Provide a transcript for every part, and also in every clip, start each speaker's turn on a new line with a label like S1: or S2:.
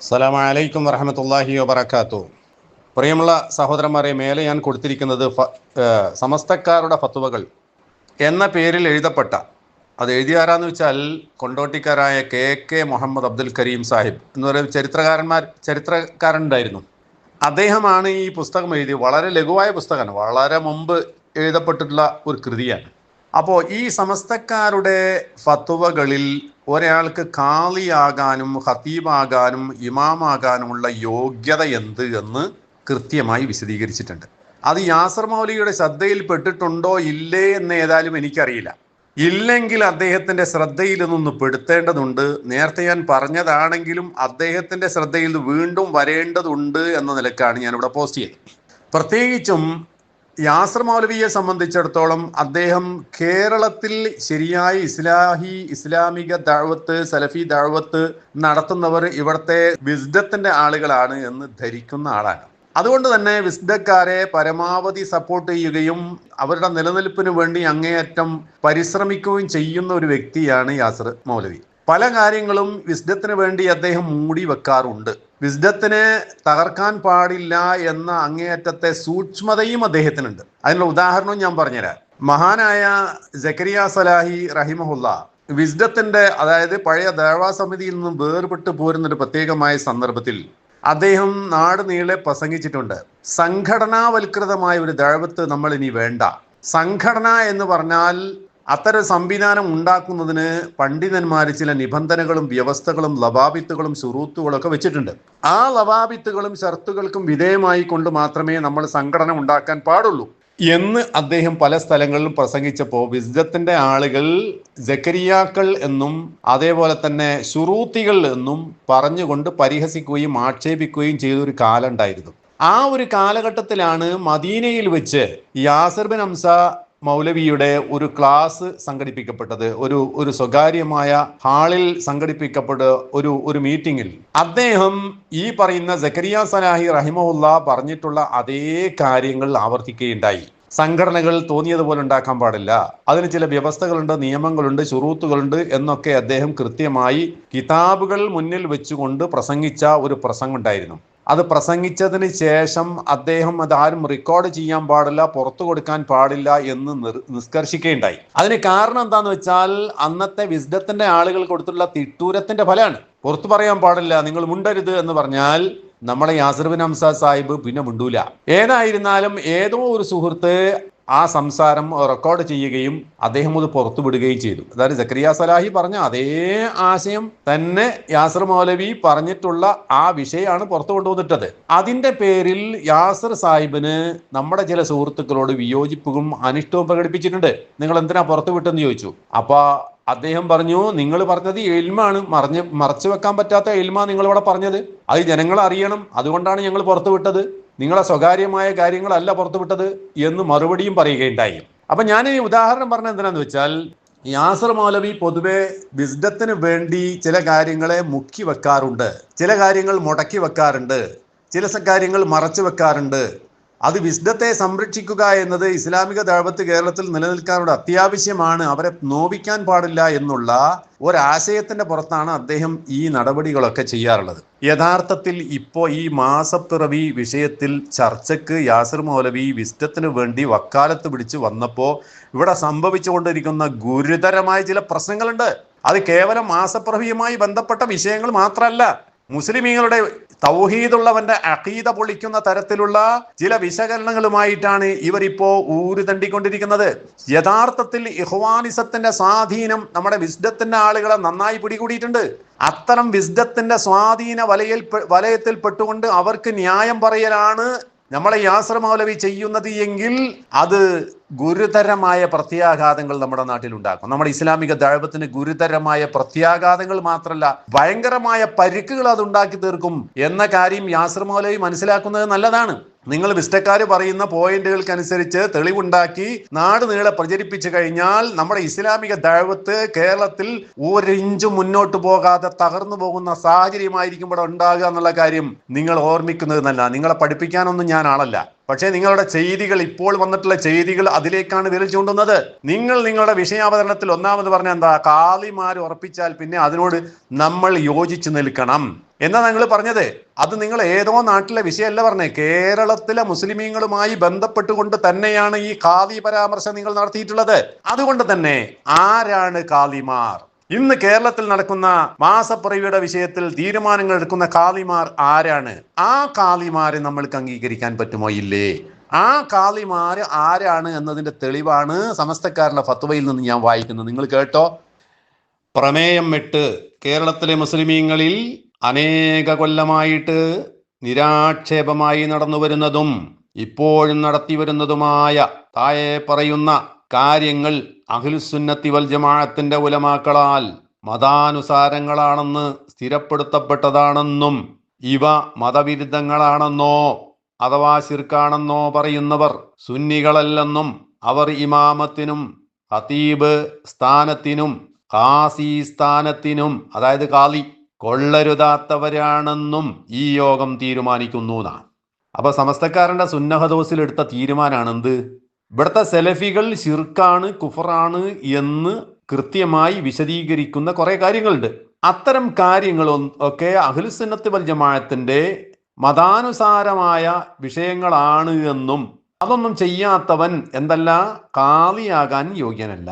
S1: അസ്സലാമലൈക്കും വറഹമത്തല്ലാഹി വബർക്കാത്തു പ്രിയമുള്ള സഹോദരന്മാരെ മേലെ ഞാൻ കൊടുത്തിരിക്കുന്നത് സമസ്തക്കാരുടെ ഫത്തുവകൾ എന്ന പേരിൽ എഴുതപ്പെട്ട അത് എഴുതിയാരാന്ന് വെച്ചാൽ കൊണ്ടോട്ടിക്കാരായ കെ കെ മുഹമ്മദ് അബ്ദുൽ കരീം സാഹിബ് എന്ന് പറയുന്ന ചരിത്രകാരന്മാർ ചരിത്രകാരനുണ്ടായിരുന്നു. അദ്ദേഹമാണ് ഈ പുസ്തകം എഴുതി വളരെ ലഘുവായ പുസ്തകമാണ്. വളരെ മുമ്പ് എഴുതപ്പെട്ടിട്ടുള്ള ഒരു കൃതിയാണ്. അപ്പോൾ ഈ സമസ്തക്കാരുടെ ഫത്തുവകളിൽ ഒരാൾക്ക് കാളിയാകാനും ഹത്തീബാകാനും ഇമാമാകാനുമുള്ള യോഗ്യത എന്ത് എന്ന് കൃത്യമായി വിശദീകരിച്ചിട്ടുണ്ട്. അത് യാസർ മൗലിയുടെ ശ്രദ്ധയിൽ പെട്ടിട്ടുണ്ടോ ഇല്ലേ എന്ന് ഏതായാലും എനിക്കറിയില്ല. ഇല്ലെങ്കിൽ അദ്ദേഹത്തിന്റെ ശ്രദ്ധയിൽ നിന്ന് പെടുത്തേണ്ടതുണ്ട്. നേരത്തെ ഞാൻ പറഞ്ഞതാണെങ്കിലും അദ്ദേഹത്തിന്റെ ശ്രദ്ധയിൽ വീണ്ടും വരേണ്ടതുണ്ട് എന്ന നിലക്കാണ് ഞാനിവിടെ പോസ്റ്റ് ചെയ്തത്. പ്രത്യേകിച്ചും യാസർ മൗലവിയെ സംബന്ധിച്ചിടത്തോളം അദ്ദേഹം കേരളത്തിൽ ശരിയായ ഇസ്ലാഹി ഇസ്ലാമിക ദാഴ്വത്ത് സലഫി ദാഴ്വത്ത് നടത്തുന്നവർ ഇവിടുത്തെ വിസ്ഡത്തിന്റെ ആളുകളാണ് എന്ന് ധരിക്കുന്ന ആളാണ്. അതുകൊണ്ട് തന്നെ വിസ്ഡക്കാരെ പരമാവധി സപ്പോർട്ട് ചെയ്യുകയും അവരുടെ നിലനിൽപ്പിന് വേണ്ടി അങ്ങേയറ്റം പരിശ്രമിക്കുകയും ചെയ്യുന്ന ഒരു വ്യക്തിയാണ് യാസർ മൗലവി. പല കാര്യങ്ങളും വിസ്ഡത്തിന് വേണ്ടി അദ്ദേഹം മൂടി വെക്കാറുണ്ട്. വിസ്ഡത്തിനെ തകർക്കാൻ പാടില്ല എന്ന അങ്ങേയറ്റത്തെ സൂക്ഷ്മതയും അദ്ദേഹത്തിനുണ്ട്. അതിനുള്ള ഉദാഹരണവും ഞാൻ പറഞ്ഞുതരാം. മഹാനായ ജക്കരിയ സലാഹി റഹിമഹുല്ല വിസ്ഡത്തിന്റെ അതായത് പഴയ ദേവാ സമിതിയിൽ നിന്നും വേർപെട്ട് പോരുന്ന ഒരു പ്രത്യേകമായ സന്ദർഭത്തിൽ അദ്ദേഹം നാട് നീളെ പ്രസംഗിച്ചിട്ടുണ്ട്. സംഘടനാവൽകൃതമായ ഒരു ദേവത്ത് നമ്മൾ ഇനി വേണ്ട. സംഘടന എന്ന് പറഞ്ഞാൽ അത്തരം സംവിധാനം ഉണ്ടാക്കുന്നതിന് പണ്ഡിതന്മാർ ചില നിബന്ധനകളും വ്യവസ്ഥകളും ലവാബിത്തുകളും ശുറൂത്തുകളും ഒക്കെ വെച്ചിട്ടുണ്ട്. ആ ലവാബിത്തുകളും ഷർത്തുകൾക്കും വിധേയമായി കൊണ്ട് മാത്രമേ നമ്മൾ സംഘടന ഉണ്ടാക്കാൻ പാടുള്ളൂ. എന്ന് അദ്ദേഹം പല സ്ഥലങ്ങളിലും പ്രസംഗിച്ചപ്പോൾ വിസ്ഡത്തിന്റെ ആളുകൾ ജക്കരിയാക്കൾ എന്നും അതേപോലെ തന്നെ ഷുറൂത്തികൾ എന്നും പറഞ്ഞുകൊണ്ട് പരിഹസിക്കുകയും ആക്ഷേപിക്കുകയും ചെയ്ത ഒരു കാലം ഉണ്ടായിരുന്നു. ആ ഒരു കാലഘട്ടത്തിലാണ് മദീനയിൽ വെച്ച് യാസിർ ബിൻ ഹംസ മൗലവിയുടെ ഒരു ക്ലാസ് സംഘടിപ്പിക്കപ്പെട്ടത് ഒരു ഒരു സ്വകാര്യമായ ഹാളിൽ സംഘടിപ്പിക്കപ്പെട്ട ഒരു ഒരു മീറ്റിംഗിൽ അദ്ദേഹം ഈ പറയുന്ന ജക്കരിയ സലാഹി റഹിമുല്ല പറഞ്ഞിട്ടുള്ള അതേ കാര്യങ്ങൾ ആവർത്തിക്കുകയുണ്ടായി. സംഘടനകൾ തോന്നിയതുപോലെ ഉണ്ടാക്കാൻ പാടില്ല. അതിന് ചില വ്യവസ്ഥകളുണ്ട് നിയമങ്ങളുണ്ട് ശുറൂത്തുകളുണ്ട് എന്നൊക്കെ അദ്ദേഹം കൃത്യമായി കിതാബുകൾ മുന്നിൽ വെച്ചുകൊണ്ട് പ്രസംഗിച്ച ഒരു പ്രസംഗം ഉണ്ടായിരുന്നു. അത് പ്രസംഗിച്ചതിന് ശേഷം അദ്ദേഹം അത് ആരും റെക്കോർഡ് ചെയ്യാൻ പാടില്ല പുറത്തു കൊടുക്കാൻ പാടില്ല എന്ന് നിഷ്കർഷിക്കുകയുണ്ടായി അതിന് കാരണം എന്താന്ന് വെച്ചാൽ അന്നത്തെ വിസ്ഡത്തിന്റെ ആളുകൾ കൊടുത്തിട്ടുള്ള തിട്ടൂരത്തിന്റെ ഫലമാണ്. പുറത്തു പറയാൻ പാടില്ല നിങ്ങൾ മുണ്ടരുത് എന്ന് പറഞ്ഞാൽ നമ്മളെ യാസർബിൻ ഹംസ സാഹിബ് പിന്നെ മുണ്ടൂല. ഏതായിരുന്നാലും ഏതോ ഒരു സുഹൃത്ത് ആ സംസാരം റെക്കോർഡ് ചെയ്യുകയും അദ്ദേഹം അത് പുറത്തുവിടുകയും ചെയ്തു. അതായത് ജക്കരിയ സലാഹി പറഞ്ഞ അതേ ആശയം തന്നെ യാസർ മൗലവി പറഞ്ഞിട്ടുള്ള ആ വിഷയമാണ് പുറത്തു കൊണ്ടുവന്നിട്ടത്. അതിന്റെ പേരിൽ യാസർ സാഹിബിന് നമ്മുടെ ചില സുഹൃത്തുക്കളോട് വിയോജിപ്പും അനിഷ്ടവും പ്രകടിപ്പിച്ചിട്ടുണ്ട്. നിങ്ങൾ എന്തിനാ പുറത്തു വിട്ടെന്ന് ചോദിച്ചു. അപ്പൊ അദ്ദേഹം പറഞ്ഞു നിങ്ങൾ പറഞ്ഞത് എൽമാണ്. മറിഞ്ഞ് മറച്ചു വെക്കാൻ പറ്റാത്ത എൽമ നിങ്ങൾ ഇവിടെ പറഞ്ഞത്. അത് ജനങ്ങൾ അറിയണം. അതുകൊണ്ടാണ് ഞങ്ങൾ പുറത്തു വിട്ടത് നിങ്ങളെ സ്വകാര്യമായ കാര്യങ്ങളല്ല പുറത്തുവിട്ടത് എന്ന് മറുപടിയും പറയുകയുണ്ടായി. അപ്പൊ ഞാൻ ഈ ഉദാഹരണം പറഞ്ഞ എന്തിനാന്ന് വെച്ചാൽ യാസർ മൗലവി പൊതുവെ വിസ്ഡത്തിന് വേണ്ടി ചില കാര്യങ്ങളെ മുക്കി വെക്കാറുണ്ട്. ചില കാര്യങ്ങൾ മുടക്കി വെക്കാറുണ്ട്. ചില കാര്യങ്ങൾ മറച്ചു വെക്കാറുണ്ട്. അത് വിശുദ്ധത്തെ സംരക്ഷിക്കുക എന്നത് ഇസ്ലാമിക ദഴവത്ത് കേരളത്തിൽ നിലനിൽക്കാനുള്ള അത്യാവശ്യമാണ്. അവരെ നോവിക്കാൻ പാടില്ല എന്നുള്ള ഒരാശയത്തിന്റെ പുറത്താണ് അദ്ദേഹം ഈ നടപടികളൊക്കെ ചെയ്യാറുള്ളത്. യഥാർത്ഥത്തിൽ ഇപ്പോ ഈ മാസപ്പിറവി വിഷയത്തിൽ ചർച്ചയ്ക്ക് യാസിർ മൗലവി വിസ്ഡത്തിന് വേണ്ടി വക്കാലത്ത് പിടിച്ച് വന്നപ്പോൾ ഇവിടെ സംഭവിച്ചുകൊണ്ടിരിക്കുന്ന ഗുരുതരമായ ചില പ്രശ്നങ്ങളുണ്ട്. അത് കേവലം മാസപ്പിറവിയുമായി ബന്ധപ്പെട്ട വിഷയങ്ങൾ മാത്രമല്ല മുസ്ലിമീങ്ങളുടെ തൗഹീദുള്ളവന്റെ അഖീദ പൊളിക്കുന്ന തരത്തിലുള്ള ചില വിശകലനങ്ങളുമായിട്ടാണ് ഇവരിപ്പോ ഊരു തണ്ടിക്കൊണ്ടിരിക്കുന്നത്. യഥാർത്ഥത്തിൽ ഇഹ്വാനിസത്തിന്റെ സ്വാധീനം നമ്മുടെ വിസ്ഡത്തിന്റെ ആളുകളെ നന്നായി പിടികൂടിയിട്ടുണ്ട്. അത്തരം വിസ്ഡത്തിന്റെ സ്വാധീന വലയിൽ വലയത്തിൽ പെട്ടുകൊണ്ട് അവർക്ക് ന്യായം പറയലാണ് നമ്മളെ യാസർ മൗലവി ചെയ്യുന്നത് എങ്കിൽ അത് ഗുരുതരമായ പ്രത്യാഘാതങ്ങൾ നമ്മുടെ നാട്ടിൽ ഉണ്ടാക്കും നമ്മുടെ ഇസ്ലാമിക ദഴവത്തിന് ഗുരുതരമായ പ്രത്യാഘാതങ്ങൾ മാത്രമല്ല ഭയങ്കരമായ പരിക്കുകൾ അത് ഉണ്ടാക്കി തീർക്കും എന്ന കാര്യം യാസർ മൗലവി മനസ്സിലാക്കുന്നത് നല്ലതാണ്. നിങ്ങൾ വിസ്റ്റക്കാർ പറയുന്ന പോയിന്റുകൾക്കനുസരിച്ച് തെളിവുണ്ടാക്കി നാട് നീളെ പ്രചരിപ്പിച്ചു കഴിഞ്ഞാൽ നമ്മുടെ ഇസ്ലാമിക ദഴവത്ത് കേരളത്തിൽ ഒരിഞ്ച് മുന്നോട്ട് പോകാതെ തകർന്നു പോകുന്ന സാഹചര്യമായിരിക്കും ഇവിടെ ഉണ്ടാകുക എന്നുള്ള കാര്യം നിങ്ങൾ ഓർമ്മിക്കുന്നത് നല്ല നിങ്ങളെ പഠിപ്പിക്കാനൊന്നും ഞാൻ ആളല്ല. പക്ഷേ നിങ്ങളുടെ ചെയ്തികൾ ഇപ്പോൾ വന്നിട്ടുള്ള ചെയ്തികൾ അതിലേക്കാണ് വിരൽ ചൂണ്ടുന്നത്. നിങ്ങൾ നിങ്ങളുടെ വിഷയാവതരണത്തിൽ ഒന്നാമത് പറഞ്ഞ എന്താ? കാളിമാർ ഉറപ്പിച്ചാൽ പിന്നെ അതിനോട് നമ്മൾ യോജിച്ചു നിൽക്കണം. എന്നാ നിങ്ങൾ പറഞ്ഞത്? അത് നിങ്ങൾ ഏതോ നാട്ടിലെ വിഷയമല്ല പറഞ്ഞേ. കേരളത്തിലെ മുസ്ലിമീങ്ങളുമായി ബന്ധപ്പെട്ടുകൊണ്ട് തന്നെയാണ് ഈ കാളി പരാമർശം നിങ്ങൾ നടത്തിയിട്ടുള്ളത്. അതുകൊണ്ട് തന്നെ ആരാണ് കാളിമാർ? ഇന്ന് കേരളത്തിൽ നടക്കുന്ന മാസപ്പിറവിയുടെ വിഷയത്തിൽ തീരുമാനങ്ങൾ എടുക്കുന്ന കാളിമാർ ആരാണ്? ആ കാളിമാരെ നമ്മൾക്ക് അംഗീകരിക്കാൻ പറ്റുമോ? ഇല്ലേ. ആ കാളിമാര് ആരാണ് എന്നതിന്റെ തെളിവാണ് സമസ്തക്കാരുടെ ഫത്വയിൽ നിന്ന് ഞാൻ വായിക്കുന്നത്. നിങ്ങൾ കേട്ടോ. പ്രമേയം വിട്ട് കേരളത്തിലെ മുസ്ലിമീങ്ങളിൽ അനേക കൊല്ലമായിട്ട് നിരാക്ഷേപമായി നടന്നു വരുന്നതും ഇപ്പോഴും നടത്തി വരുന്നതുമായ താഴെ പറയുന്ന കാര്യങ്ങൾ അഖിലുസുന്നത്തി വൽ ജമാഅത്തിന്റെ ഉലമാക്കളാൽ മതാനുസാരങ്ങളാണെന്ന് സ്ഥിരപ്പെടുത്തപ്പെട്ടതാണെന്നും ഇവ മതവിരുദ്ധങ്ങളാണെന്നോ അഥവാ ശിർക്കാണെന്നോ പറയുന്നവർ സുന്നികളല്ലെന്നും അവർ ഇമാമത്തിനും ഹതീബ് സ്ഥാനത്തിനും കാസി സ്ഥാനത്തിനും അതായത് കാലി കൊള്ളരുതാത്തവരാണെന്നും ഈ യോഗം തീരുമാനിക്കുന്നു എന്നാണ്. അപ്പൊ സമസ്തക്കാരന്റെ സുന്നഹദോസിൽ എടുത്ത തീരുമാനമാണ് എന്ത് ഇവിടുത്തെ സെലഫികൾ ഷിർക്കാണ് കുഫറാണ് എന്ന് കൃത്യമായി വിശദീകരിക്കുന്ന കുറെ കാര്യങ്ങളുണ്ട്. അത്തരം കാര്യങ്ങൾ ഒക്കെ അഖിലുസുന്നത്ത് വൽ ജമാഅത്തിന്റെ മതാനുസാരമായ വിഷയങ്ങളാണ് എന്നും അതൊന്നും ചെയ്യാത്തവൻ എന്തല്ല കാളിയാകാൻ യോഗ്യനല്ല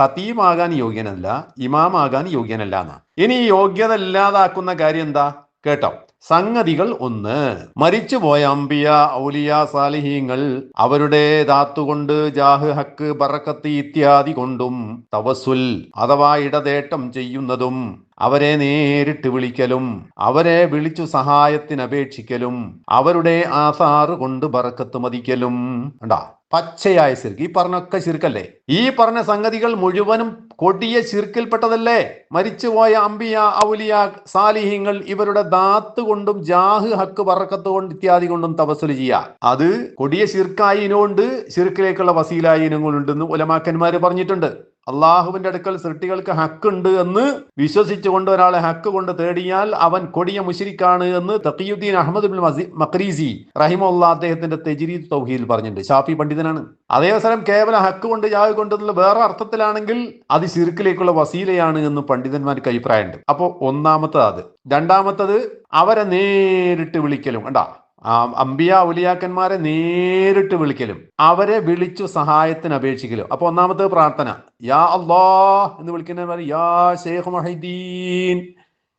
S1: ഖതീമാകാൻ യോഗ്യനല്ല ഇമാമാകാൻ യോഗ്യനല്ല എന്നാണ്. ഇനി യോഗ്യത ഇല്ലാതാക്കുന്ന കാര്യം എന്താ? കേട്ടോ. സംഗതികൾ ഒന്ന്. മരിച്ചുപോയ അമ്പിയ ഔലിയ സാലിഹീങ്ങൾ അവരുടെ ധാത്തുകൊണ്ട് ജാഹ് ഹക്ക് ബറക്കത്ത് ഇത്യാദി കൊണ്ടും തവസുൽ അഥവാ ഇടതേട്ടം ചെയ്യുന്നതും അവരെ നേരിട്ട് വിളിക്കലും അവരെ വിളിച്ചു സഹായത്തിന് അപേക്ഷിക്കലും അവരുടെ ആസാറ് കൊണ്ട് ബറക്കത്ത് മതിക്കലും. ഉണ്ടാ പച്ചയായ ശിർക്ക്. ഈ പറഞ്ഞൊക്കെ ശിർക്കല്ലേ? ഈ പറഞ്ഞ സംഗതികൾ മുഴുവനും കൊടിയ ശിർക്കിൽപ്പെട്ടതല്ലേ? മരിച്ചുപോയ അമ്പിയ ഔലിയ സാലിഹ്യങ്ങൾ ഇവരുടെ ദാത്ത് കൊണ്ടും ജാഹ് ഹക്ക് പറക്കത്ത് കൊണ്ട് ഇത്യാദി കൊണ്ടും തപസ്സുൽ ചെയ്യുക അത് കൊടിയ ശിർക്കായിനുണ്ട് ശിർക്കിലേക്കുള്ള വസീലായിനങ്ങളുണ്ടെന്ന് ഉലമാക്കന്മാർ പറഞ്ഞിട്ടുണ്ട്. അള്ളാഹുവിന്റെ അടുക്കൽ സൃഷ്ടികൾക്ക് ഹക്കുണ്ട് എന്ന് വിശ്വസിച്ചുകൊണ്ട് ഒരാളെ ഹക്ക് കൊണ്ട് തേടിയാൽ അവൻ കൊടിയ മുഷിരിക്കാണ് എന്ന് തഖിയുദ്ദീൻ അഹമ്മദ് ബിൻ മക്രീസി റഹിമുള്ള അദ്ദേഹത്തിന്റെ തെജിരീദ് തൗഹീൽ പറഞ്ഞിട്ടുണ്ട്. ഷാഫി പണ്ഡിതനാണ്. അതേസരം കേവലം ഹക്ക് കൊണ്ട് ജാവ് കൊണ്ടെന്നുള്ള വേറെ അർത്ഥത്തിലാണെങ്കിൽ അത് ശിർക്കിലേക്കുള്ള വസീലയാണ് എന്ന് പണ്ഡിതന്മാർക്ക് അഭിപ്രായമുണ്ട്. അപ്പോൾ ഒന്നാമത്തത് അത്. രണ്ടാമത്തത് അവരെ നേരിട്ട് വിളിക്കലും. കണ്ടാ? അമ്പിയ ഔലിയാക്കന്മാരെ നേരിട്ട് വിളിക്കലും അവരെ വിളിച്ചു സഹായത്തിന് അപേക്ഷിക്കലും. അപ്പൊ ഒന്നാമത്തെ പ്രാർത്ഥന യാ അള്ളാ എന്ന് വിളിക്കുന്ന യാ ഷെയ്ഖ് മൊഹീദ്ദീൻ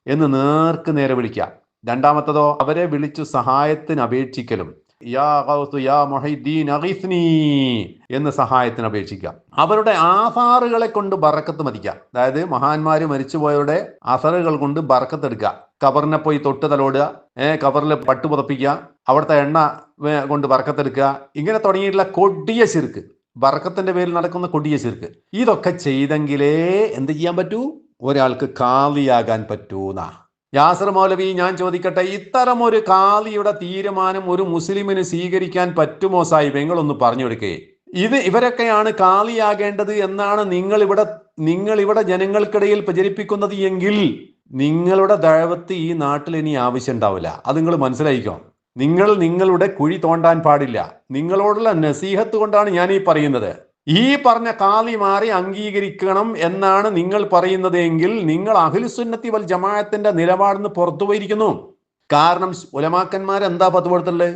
S1: എന്ന് നേർക്ക് നേരെ വിളിക്കുക രണ്ടാമത്തതോ അവരെ വിളിച്ചു സഹായത്തിന് അപേക്ഷിക്കലും. യാ യാ മൊഹീദ്ദീൻ അഗീസ്നി എന്ന് സഹായത്തിന് അപേക്ഷിക്കുക അവരുടെ ആസാറുകളെ കൊണ്ട് ബറക്കത്ത് മതിക്കുക അതായത് മഹാന്മാര് മരിച്ചുപോയവരുടെ അസറുകൾ കൊണ്ട് ബറക്കത്ത് എടുക്കുക കബറിനെ പോയി തൊട്ട് തലോടുക ഏഹ് കവറിൽ പട്ടു പുതപ്പിക്കുക അവിടുത്തെ എണ്ണ കൊണ്ട് വറക്കത്തെടുക്കുക ഇങ്ങനെ തുടങ്ങിയിട്ടുള്ള കൊടിയ ചിർക്ക് വറക്കത്തിന്റെ പേരിൽ നടക്കുന്ന കൊടിയ ചിർക്ക് ഇതൊക്കെ ചെയ്തെങ്കിലേ എന്ത് ചെയ്യാൻ പറ്റൂ? ഒരാൾക്ക് കാളിയാകാൻ പറ്റൂന്നാ. യാസർ മൗലവി ഞാൻ ചോദിക്കട്ടെ ഇത്തരം ഒരു കാളിയുടെ തീരുമാനം ഒരു മുസ്ലിമിന് സ്വീകരിക്കാൻ പറ്റുമോ സാഹിബ്? നിങ്ങളൊന്ന് പറഞ്ഞു കൊടുക്കേ. ഇത് ഇവരൊക്കെയാണ് കാലിയാകേണ്ടത് എന്നാണ് നിങ്ങൾ ഇവിടെ നിങ്ങൾ ഇവിടെ ജനങ്ങൾക്കിടയിൽ പ്രചരിപ്പിക്കുന്നത് എങ്കിൽ നിങ്ങളുടെ ദഴവത്ത് ഈ നാട്ടിൽ ഇനി ആവശ്യം ഉണ്ടാവില്ല. അത് നിങ്ങൾ മനസ്സിലായിക്കോ? നിങ്ങൾ നിങ്ങളുടെ കുഴി തോണ്ടാൻ പാടില്ല. നിങ്ങളോടുള്ള നസീഹത്ത് കൊണ്ടാണ് ഞാൻ ഈ പറയുന്നത്. ഈ പറഞ്ഞ കാളി മാറി അംഗീകരിക്കണം എന്നാണ് നിങ്ങൾ പറയുന്നത് എങ്കിൽ നിങ്ങൾ അഖിലുസുന്നത്തി വൽ ജമാഅത്തിന്റെ നിലപാടിന്ന് പുറത്തു പോയിരിക്കുന്നു കാരണം ഉലമാക്കന്മാർ എന്താ പത്ത് കൊടുത്തിട്ടുള്ളത്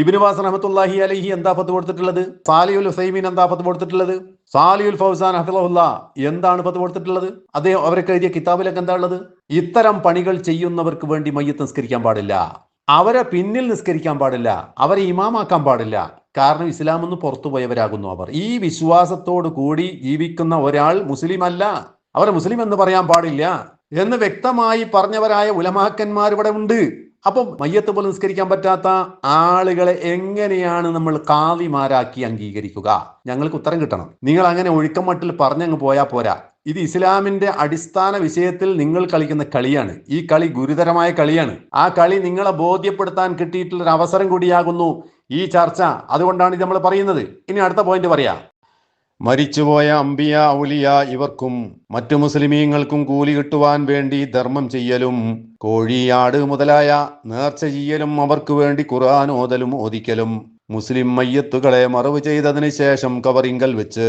S1: ഇബിന് റഹമത്തുല്ലാഹി അലഹി എന്താ പത്ത് കൊടുത്തിട്ടുള്ളത്? സാലിയുൽ ഹുസൈമീൻ എന്താ പത്ത് കൊടുത്തിട്ടുള്ളത്? സാലിയുൽ ഫൗസാൻ ഹഫിളഹുല്ല എന്താണ് പത്ത് കൊടുത്തിട്ടുള്ളത്? അദ്ദേഹം അവരൊക്കെ എഴുതിയ കിതാബിലൊക്കെ എന്താ ഉള്ളത്? ഇത്തരം പണികൾ ചെയ്യുന്നവർക്ക് വേണ്ടി മയ്യത്ത് നിസ്കരിക്കാൻ പാടില്ല. അവരെ പിന്നിൽ നിസ്കരിക്കാൻ പാടില്ല. അവരെ ഇമാമാക്കാൻ പാടില്ല. കാരണം ഇസ്ലാം നിന്ന് പുറത്തു പോയവരാകുന്നു അവർ. ഈ വിശ്വാസത്തോടു കൂടി ജീവിക്കുന്ന ഒരാൾ മുസ്ലിം അല്ല അവരെ മുസ്ലിം എന്ന് പറയാൻ പാടില്ല എന്ന് വ്യക്തമായി പറഞ്ഞവരായ ഉലമാക്കന്മാർ ഇവിടെ ഉണ്ട്. അപ്പം മയ്യത്ത് പോലെ നിസ്കരിക്കാൻ പറ്റാത്ത ആളുകളെ എങ്ങനെയാണ് നമ്മൾ കാവിമാരാക്കി അംഗീകരിക്കുക? ഞങ്ങൾക്ക് ഉത്തരം കിട്ടണം. നിങ്ങൾ അങ്ങനെ ഒഴുക്കം മട്ടിൽ പറഞ്ഞങ്ങ് പോയാൽ പോരാ. ഇത് ഇസ്ലാമിന്റെ അടിസ്ഥാന വിഷയത്തിൽ നിങ്ങൾ കളിക്കുന്ന കളിയാണ്. ഈ കളി ഗുരുതരമായ കളിയാണ്. ആ കളി നിങ്ങളെ ബോധ്യപ്പെടുത്താൻ കിട്ടിയിട്ടുള്ള ഒരു അവസരം കൂടിയാകുന്നു ഈ ചർച്ച. അതുകൊണ്ടാണ് ഇത് നമ്മൾ പറയുന്നത്. ഇനി അടുത്ത പോയിന്റ് പറയാം. മരിച്ചുപോയ അമ്പിയ ഔലിയ ഇവർക്കും മറ്റു മുസ്ലിമീങ്ങൾക്കും കൂലി കിട്ടുവാൻ വേണ്ടി ധർമ്മം ചെയ്യലും കോഴിയാട് മുതലായ നേർച്ച ചെയ്യലും അവർക്ക് വേണ്ടി ഖുർആൻ ഓതലും ഓദിക്കലും. മുസ്ലിം മയ്യത്തുകളെ മറവ് ചെയ്തതിനു ശേഷം കവറിങ്കൽ വെച്ച്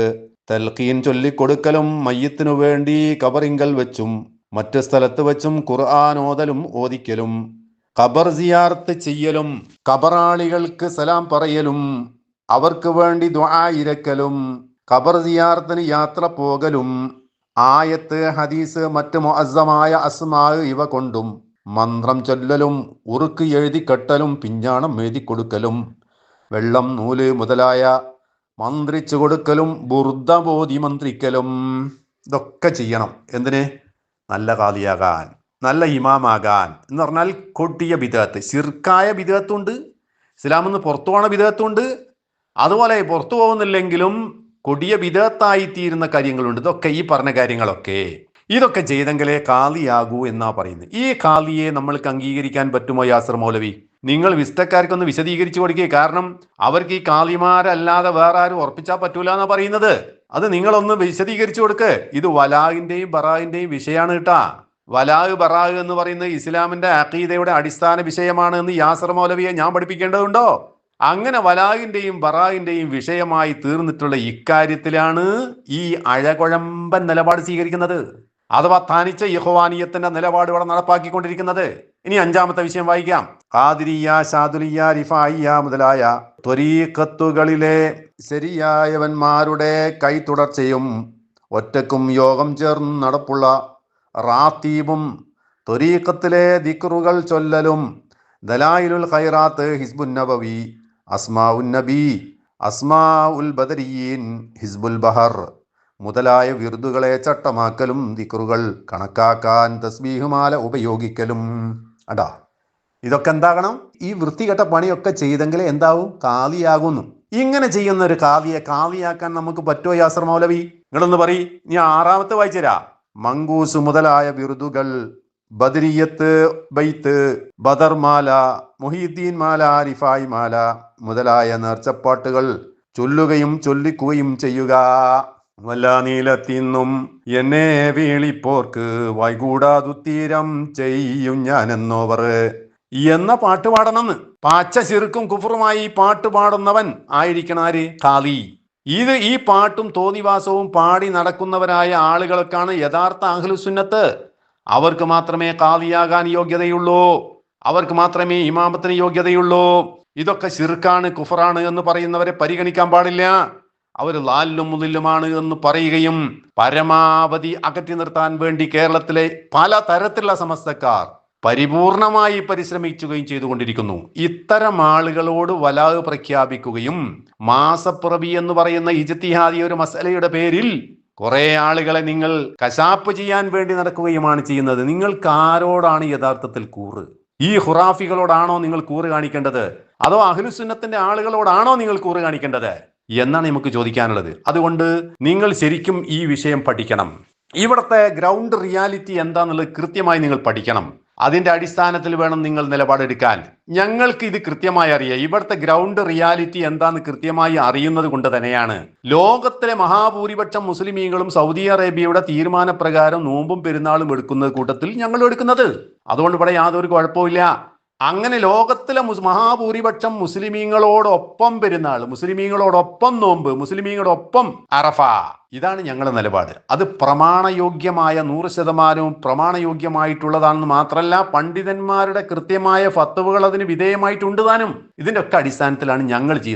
S1: തൽഖീൻ ചൊല്ലിക്കൊടുക്കലും മയ്യത്തിനു വേണ്ടി കവറിങ്കൽ വെച്ചും മറ്റു സ്ഥലത്ത് വെച്ചും ഖുർആൻ ഓതലും ഓദിക്കലും. ഖബർ സിയാർത്ത് ചെയ്യലും കബറാളികൾക്ക് സലാം പറയലും അവർക്ക് വേണ്ടി ദ്വാ ഇരക്കലും. ഖബർ സിയാർത്തിന് യാത്ര പോകലും ആയത്ത് ഹദീസ് മറ്റു മുഅസ്സമായ അസ്മാ ഇവ കൊണ്ടും മന്ത്രം ചൊല്ലലും ഉറുക്ക് എഴുതി കെട്ടലും പിഞ്ഞാണം എഴുതി കൊടുക്കലും വെള്ളം നൂൽ മുതലായ മന്ത്രിച്ചു കൊടുക്കലും ബുർദബോധി മന്ത്രിക്കലും ഇതൊക്കെ ചെയ്യണം. എന്തിന്? നല്ല കാതിയാകാൻ നല്ല ഇമാമാകാൻ. എന്ന് പറഞ്ഞാൽ കൊട്ടിയ ബിദത്ത് ശിർക്കായ ബിദത്തുണ്ട് ഇസ്ലാമെന്ന് പുറത്തു പോണ ബിദത്തുണ്ട് അതുപോലെ പുറത്തു പോകുന്നില്ലെങ്കിലും കൊടിയ വിധത്തായിത്തീരുന്ന കാര്യങ്ങളുണ്ട്. ഇതൊക്കെ ഈ പറഞ്ഞ കാര്യങ്ങളൊക്കെ. ഇതൊക്കെ ചെയ്തെങ്കിലേ കാലിയാകൂ എന്നാ പറയുന്നത്. ഈ കാലിയെ നമ്മൾക്ക് അംഗീകരിക്കാൻ പറ്റുമോ യാസർ മൗലവി? നിങ്ങൾ വിസ്തക്കാർക്കൊന്ന് വിശദീകരിച്ചു കൊടുക്കുക കാരണം അവർക്ക് ഈ കാളിമാരല്ലാതെ വേറെ ആരും ഉറപ്പിച്ചാൽ പറ്റൂല എന്നാ പറയുന്നത്. അത് നിങ്ങളൊന്ന് വിശദീകരിച്ചു കൊടുക്ക്. ഇത് വലാഹിന്റെയും ബറാഹിന്റെയും വിഷയമാണ് കേട്ടാ. വലാഹ് ബറാഹ് എന്ന് പറയുന്നത് ഇസ്ലാമിന്റെ അഖീദയുടെ അടിസ്ഥാന വിഷയമാണ് എന്ന് യാസർ മൗലവിയെ ഞാൻ പഠിപ്പിക്കേണ്ടതുണ്ടോ? അങ്ങനെ വലായിന്റെയും ബറാഹിന്റെയും വിഷയമായി തീർന്നിട്ടുള്ള ഇക്കാര്യത്തിലാണ് ഈ അഴകുഴമ്പൻ നിലപാട് സ്വീകരിക്കുന്നത്. അഥവാ തനിച്ച യഹോവാനിയത്തിന്റെ നിലപാട് ഇവിടെ നടപ്പാക്കിക്കൊണ്ടിരിക്കുന്നത്. ഇനി അഞ്ചാമത്തെ വിഷയം വായിക്കാം. ഖാദിരിയ ഷാദുലിയ റിഫായിയ മുതലായ ത്വരീഖത്തുകളിലെ ശരിയായവന്മാരുടെ കൈത്തുടർച്ചയും ഒറ്റക്കും യോഗം ചേർന്ന് നടപ്പുള്ള റാത്തീബും ത്വരീഖത്തിലെ ദിക്റുകൾ ചൊല്ലലും ദലായിലുൽ ഖൈറാത്ത് ഹിസ്ബുൻ നബവി അസ്മാ ഉൻ നബി അസ്മാ ഉൽ ബദരിയീൻ ഹിസ്ബുൽ ബഹർ. മുതലായ വിരുദുകളെ ചട്ടമാക്കലും ദിക്റുകൾ കണക്കാക്കാൻ തസ്ബീഹുമാല ഉപയോഗിക്കലും. അടാ ഇതൊക്കെ എന്താകണം? ഈ വൃത്തികെട്ട പണിയൊക്കെ ചെയ്തെങ്കിൽ എന്താവും? കാവിയാകുന്നു. ഇങ്ങനെ ചെയ്യുന്ന ഒരു കാവിയെ കാവിയാക്കാൻ നമുക്ക് പറ്റുമോ യാസർ മൗലവി? നിങ്ങളൊന്ന് പറ നീ ആറാമത്തെ വായിച്ചരാ. മങ്കൂസ് മുതലായ ബിരുദുകൾ ബദരിയത്ത് ബൈത്ത് ബദർമാല മുഹീദ്ദീൻ മാല റിഫായ് മാല മുതലായ നേർച്ചപ്പാട്ടുകൾ ചൊല്ലുകയും ചൊല്ലിക്കുകയും ചെയ്യുക. വല്ല നീലത്തിന്നും എന്നെ വീളിപ്പോർക്ക് വൈകൂടാതുത്തീരം ചെയ്യും ഞാനെന്നോവർ. എന്ന പാട്ട് പാടണമെന്ന് പാച്ച ചെറുക്കും കുഫറുമായി പാട്ട് പാടുന്നവൻ ആയിരിക്കണം ആര്? കാളി. ഇത് ഈ പാട്ടും തോന്നിവാസവും പാടി നടക്കുന്നവരായ ആളുകൾക്കാണ് യഥാർത്ഥ അഹ്ലുസുന്നത്ത് അവർക്ക് മാത്രമേ കാളിയാകാൻ യോഗ്യതയുള്ളൂ. അവർക്ക് മാത്രമേ ഇമാമത്തിന് യോഗ്യതയുള്ളൂ. ഇതൊക്കെ ശിർക്കാണ് കുഫറാണ് എന്ന് പറയുന്നവരെ പരിഗണിക്കാൻ പാടില്ല. അവർ ലാലിലും മുതിലുമാണ് എന്ന് പറയുകയും പരമാവധി അകറ്റി നിർത്താൻ വേണ്ടി കേരളത്തിലെ പല തരത്തിലുള്ള സമസ്തക്കാർ പരിപൂർണമായി പരിശ്രമിക്കുകയും ചെയ്തുകൊണ്ടിരിക്കുന്നു. ഇത്തരം ആളുകളോട് വലാവ് പ്രഖ്യാപിക്കുകയും മാസപ്പിറവി എന്ന് പറയുന്ന ഇജത്തിഹാദി ഒരു മസലയുടെ പേരിൽ കുറെ ആളുകളെ നിങ്ങൾ കശാപ്പ് ചെയ്യാൻ വേണ്ടി നടക്കുകയുമാണ് ചെയ്യുന്നത്. നിങ്ങൾക്ക് ആരോടാണ് യഥാർത്ഥത്തിൽ കൂറ്? ഈ ഹുറാഫികളോടാണോ നിങ്ങൾ കൂറ് കാണിക്കേണ്ടത്? അതോ അഹ്ലുസുന്നത്തിന്റെ ആളുകളോടാണോ നിങ്ങൾ കൂറ് കാണിക്കേണ്ടത്? എന്നാണ് നമുക്ക് ചോദിക്കാനുള്ളത്. അതുകൊണ്ട് നിങ്ങൾ ശരിക്കും ഈ വിഷയം പഠിക്കണം. ഇവിടുത്തെ ഗ്രൗണ്ട് റിയാലിറ്റി എന്താണെന്നുള്ളത് കൃത്യമായി നിങ്ങൾ പഠിക്കണം. അതിന്റെ അടിസ്ഥാനത്തിൽ വേണം നിങ്ങൾ നിലപാടെടുക്കാൻ. ഞങ്ങൾക്ക് ഇത് കൃത്യമായി അറിയാം. ഇവിടുത്തെ ഗ്രൗണ്ട് റിയാലിറ്റി എന്താന്ന് കൃത്യമായി അറിയുന്നത് കൊണ്ട് തന്നെയാണ്. ലോകത്തിലെ മഹാഭൂരിപക്ഷം മുസ്ലിമീങ്ങളും സൗദി അറേബ്യയുടെ തീരുമാനപ്രകാരം നോമ്പും പെരുന്നാളും എടുക്കുന്ന കൂട്ടത്തിൽ ഞങ്ങൾ എടുക്കുന്നത്. അതുകൊണ്ട് ഇവിടെ യാതൊരു കുഴപ്പമില്ല അങ്ങനെ ലോകത്തിലെ മഹാഭൂരിപക്ഷം മുസ്ലിമീങ്ങളോടൊപ്പം പെരുന്നാൾ മുസ്ലിമീങ്ങളോടൊപ്പം നോമ്പ് മുസ്ലിമീങ്ങളോടൊപ്പം അറഫ. ഇതാണ് ഞങ്ങളുടെ നിലപാട്. അത് പ്രമാണയോഗ്യമായ നൂറ് ശതമാനവും പ്രമാണയോഗ്യമായിട്ടുള്ളതാണെന്ന് മാത്രമല്ല പണ്ഡിതന്മാരുടെ കൃത്യമായ ഫത്തവുകൾ അതിന് വിധേയമായിട്ടുണ്ട് താനും. ഇതിന്റെ ഒക്കെ അടിസ്ഥാനത്തിലാണ് ഞങ്ങൾ ചെയ്യുന്നത്.